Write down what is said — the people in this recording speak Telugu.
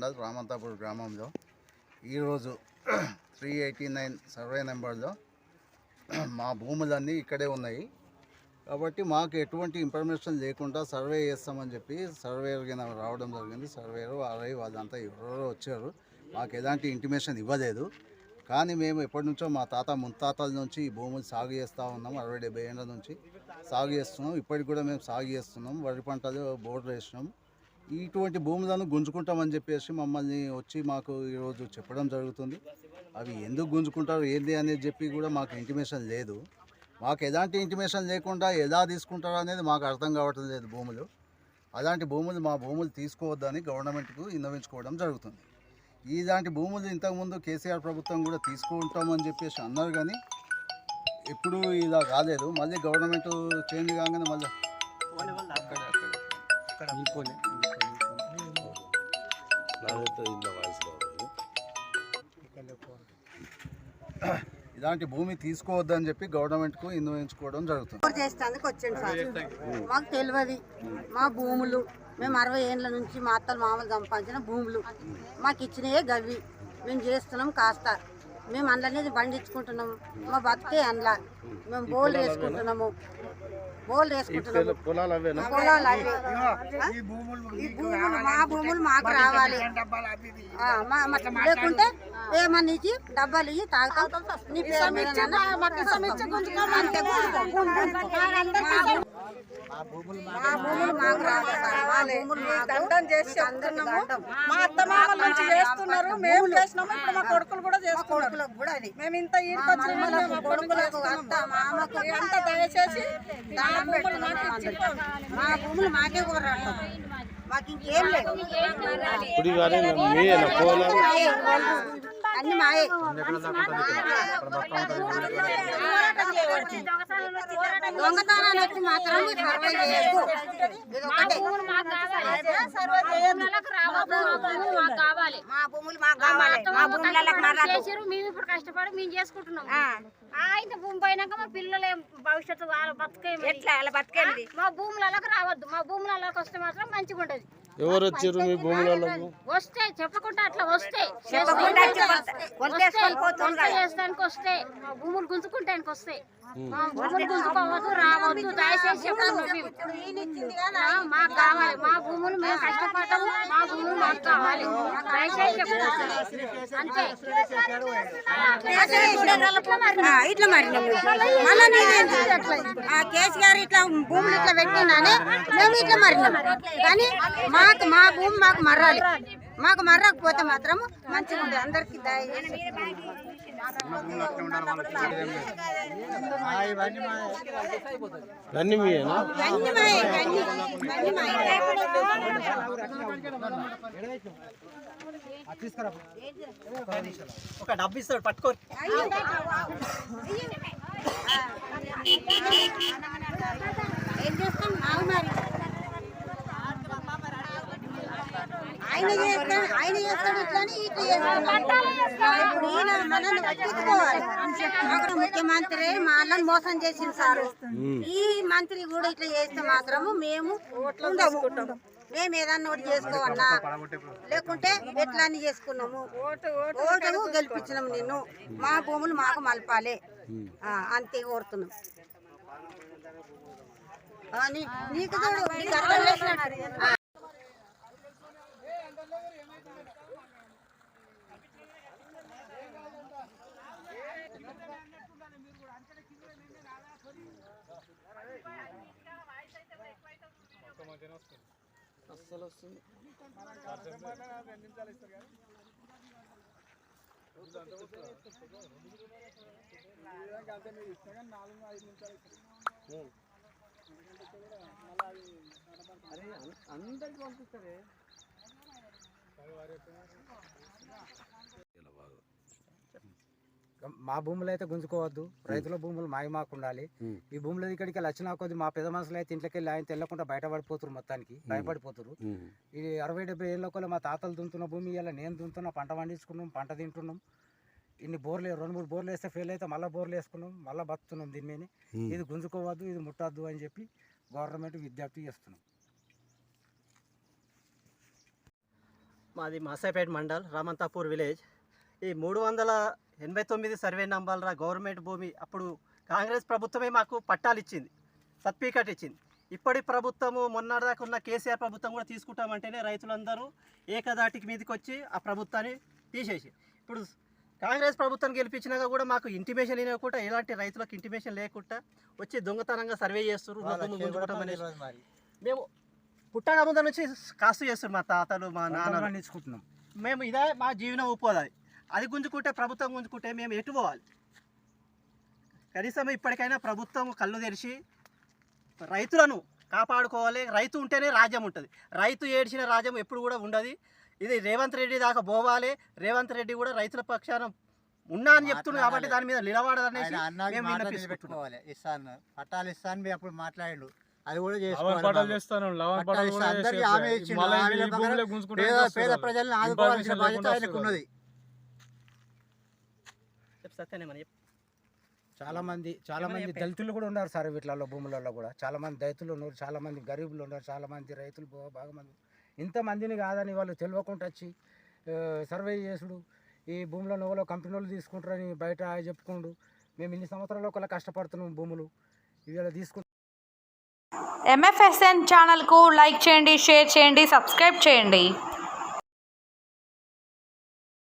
మండల్ రామంతాపూర్ గ్రామంలో. ఈరోజు త్రీ ఎయిటీ నైన్ సర్వే నెంబర్లో మా భూములన్నీ ఇక్కడే ఉన్నాయి. కాబట్టి మాకు ఎటువంటి ఇన్ఫర్మేషన్ లేకుండా సర్వే చేస్తామని చెప్పి సర్వేయర్ కింద రావడం జరిగింది. సర్వేయర్ ఆర్ఐ వాళ్ళంతా ఎవరో వచ్చారు. మాకు ఎలాంటి ఇంటిమేషన్ ఇవ్వలేదు. కానీ మేము ఎప్పటి నుంచో మా తాత ముత్తాతల నుంచి ఈ భూములు సాగు చేస్తూ ఉన్నాం. అరవై డెబ్బై ఏళ్ళ నుంచి సాగు చేస్తున్నాం. ఇప్పటికి కూడా మేము సాగు చేస్తున్నాం. వరి పంటలు బోర్డు వేసినాం. ఇటువంటి భూములను గుంజుకుంటామని చెప్పేసి మమ్మల్ని వచ్చి మాకు ఈరోజు చెప్పడం జరుగుతుంది. అవి ఎందుకు గుంజుకుంటారు ఏంది అనేది చెప్పి కూడా మాకు ఇంటిమేషన్ లేదు. మాకు ఎలాంటి ఇంటిమేషన్ లేకుండా ఎలా తీసుకుంటారో అనేది మాకు అర్థం కావటం లేదు భూములు. అలాంటి భూములు మా భూములు తీసుకోవద్దని గవర్నమెంట్కు విన్నవించుకోవడం జరుగుతుంది. ఇలాంటి భూములు ఇంతకుముందు కేసీఆర్ ప్రభుత్వం కూడా తీసుకుంటామని చెప్పేసి అన్నారు కానీ ఎప్పుడు ఇలా కాలేదు. మళ్ళీ గవర్నమెంట్ చేంజ్ కాగానే మళ్ళీ ఇలాంటి భూమి తీసుకోవద్దని చెప్పి గవర్నమెంట్కు విన్నవించుకోవడం జరుగుతుంది. వచ్చిండు సార్? మాకు తెలియదు మా భూములు మేము అరవై ఏళ్ళ నుంచి మా అత్తలు మామూలు సంపాదించిన భూములు. మాకు ఇచ్చినవే గవి. మేము చేస్తున్నాం కాస్త. మేము అందులోనే పండించుకుంటున్నాము మా బతికే అందులో. మేము బోల్ వేసుకుంటున్నాము. బోల్ పొలాలు. ఈ భూములు మా భూములు మాకు రావాలి ఆ, మా- మా- లేకుంటే ఏమన్నా ఇచ్చి డబ్బాలు ఇచ్చి తాగుతాం నీ పేరు మీద. మా భూములు మాకు రావాలి మాకు దండం చేసి చెప్తున్నాము. మా అత్తమామల నుంచి చేస్తున్నారు. మేము చేసినాము ఇప్పుడు మా కొడుకులు కూడా మా చేస్తున్నారు. కొడుకులకు కూడా అది. మేము ఇంత ఈడికి మా వచ్చిన మనవలకు, మేము కొడుకులు కొడుకులకు, అత్త, మామకు అంత దయచేసి మా భూములు మాకు మాకే ఇంకేం లేదు. అన్ని మాయే. దొంగతనాలు వచ్చి మాత్రం సర్వే చేయొద్దు. మా భూములు మాకు కావాలి మా భూములకు మేము ఇప్పుడు కష్టపడి మేము చేసుకుంటున్నాం ఆయన భూమి పోయినాక మా పిల్లలు భవిష్యత్తు వాళ్ళ బతుకే ఎట్లా మా భూములలోకి రావద్దు మా భూములలోకి వస్తే మాత్రం మంచిగా ఉంటది ఎవరు వచ్చారు మీ భూములలో వస్తే చెప్పకుండా అట్లా వస్తే. చేస్తానికి వస్తే. మా భూములు గుంజుకుంటానికి వస్తే. మా భూములు గుంజుకోవద్దు రావద్దు దయచేసి. ఆ, మాకు కావాలి. మా భూములు మేము కష్టపడ్డాము. మా భూములు మాకు కావాలి. దయచేసి చెప్తున్నాం అంతే. ఇట్లా మరి మళ్ళా ఆ కేసీఆర్ ఇట్లా భూములు ఇట్లా పెట్టినానే మేము ఇట్లా మరినాం. కానీ మాకు మా భూమి మాకు మర్రాలి. మాకు మర్రకపోతే మాత్రం మంచిగా ఉంటుంది అందరికి ఒక డబ్బు ఇస్తాడు పట్టుకో ఏం చేస్తాం మాకు మరి ఆయన చేస్తాడు ఆయన చేస్తాడు ఇట్లా చేస్తాడు ఇప్పుడు ఈయన మనల్ని పట్టించుకోవాలి. అక్కడ ముఖ్యమంత్రి మనల్ని మోసం చేసింది సార్. ఈ మంత్రి కూడా ఇట్లా చేస్తే మాత్రము మేము ఉండము. మేము ఏదన్నా ఒకటి చేసుకోవాలా? లేకుంటే ఎట్లా అని చేసుకున్నాము? ఓటము గెలిపించినాము నిన్ను. మా భూములు మాకు మలపాలి. అంతే కోరుతున్నాం. ఆ, నీ- నీకు చూడు నీకు అర్థం చేసినట్టు. ఆ, మా భూములు అయితే గుంజుకోవద్దు. రైతుల భూములు మావి మాకు ఉండాలి ఈ భూముల ఇక్కడికి వచ్చిన కొద్ది మా పెద్ద మనుషులు అయితే ఇంట్లోకి వెళ్ళి ఆయన తెల్లకుండా బయటపడిపోతారు మొత్తానికి. భయపడిపోతారు. ఈ అరవై డెబ్బై ఏళ్ళ మా తాతలు దున్నుతున్న భూమి ఇలా నేను దున్నుతున్నా పంట పండించుకున్నాం పంట తింటున్నాం. ఇన్ని బోర్లు రెండు మూడు బోర్లు వేస్తే ఫెయిల్ అయితే మళ్ళీ బోర్లు వేసుకున్నాం మళ్ళీ బతున్నాం దీని మీద ఇది గుంజుకోవద్దు ఇది ముట్టద్దు అని చెప్పి గవర్నమెంట్ విజ్ఞప్తి చేస్తున్నాం. మాది మాసాపేట మండల్ రామంతాపూర్ విలేజ్. ఈ మూడు వందల ఎనభై తొమ్మిది సర్వే నంబర్ల గవర్నమెంట్ భూమి అప్పుడు కాంగ్రెస్ ప్రభుత్వమే మాకు పట్టాలు ఇచ్చింది సర్టిఫికేట్ ఇచ్చింది. ఇప్పటి ప్రభుత్వము మొన్నటిదాకా ఉన్న కేసీఆర్ ప్రభుత్వం కూడా తీసుకుంటామంటేనే రైతులందరూ ఏకదాటికి మీదకి వచ్చి ఆ ప్రభుత్వాన్ని తీసేసి. ఇప్పుడు కాంగ్రెస్ ప్రభుత్వం గెలిపించినాక కూడా మాకు ఇంటిమేషన్ లేకుండా ఎలాంటి రైతులకు ఇంటిమేషన్ లేకుండా వచ్చి దొంగతనంగా సర్వే అనేసి. మేము పుట్టక ముందర నుంచి కాస్తు చేస్తారు మా తాతలు మా నాన్నలు. పండించుకుంటున్నాం. మేము ఇదే మా జీవనం ఉపోదు అది గుంజుకుంటే ప్రభుత్వం గుంజుకుంటే మేము ఎటు పోవాలి? కనీసం ఇప్పటికైనా ప్రభుత్వం కళ్ళు తెరిచి రైతులను కాపాడుకోవాలి. రైతు ఉంటేనే రాజ్యం ఉంటుంది. రైతు ఏడ్చిన రాజ్యం ఎప్పుడు కూడా ఉండదు. ఇది రేవంత్ రెడ్డి దాకా పోవాలి. రేవంత్ రెడ్డి కూడా రైతుల పక్షాన ఉన్నా అని చెప్తున్నాడు కాబట్టి దాని మీద నిలబడదనేసి ఇస్తాను. పట్టాలు ఇస్తాను అప్పుడు మాట్లాడిండు. అది కూడా చేసుకోవాలి అందరికీ పేద. ప్రజల్ని ఆదుకోవాల్సిన బాధ్యత ఆయనకు ఉన్నది. సత్యనేమని చెప్పు. చాలా మంది చాలా మంది. దళితులు కూడా ఉన్నారు సార్ వీటిలలో భూములలో కూడా. చాలా మంది దళితులు ఉన్నారు చాలా మంది గరీబులు ఉన్నారు చాలా మంది రైతులు బాగా మంది ఇంతమందిని కాదని వాళ్ళు తెలియకుండా వచ్చి సర్వే చేసుడు ఈ భూములో నువ్వులో కంపెనీ వాళ్ళు తీసుకుంటారని బయట చెప్పుకుండు. మేము ఇన్ని సంవత్సరాలు ఒకలా కష్టపడుతున్నాం భూములు. ఇవాళ తీసుకుంటాం ఎంఎఫ్ఎస్ఎన్ ఛానల్కు లైక్ చేయండి షేర్ చేయండి సబ్స్క్రైబ్ చేయండి.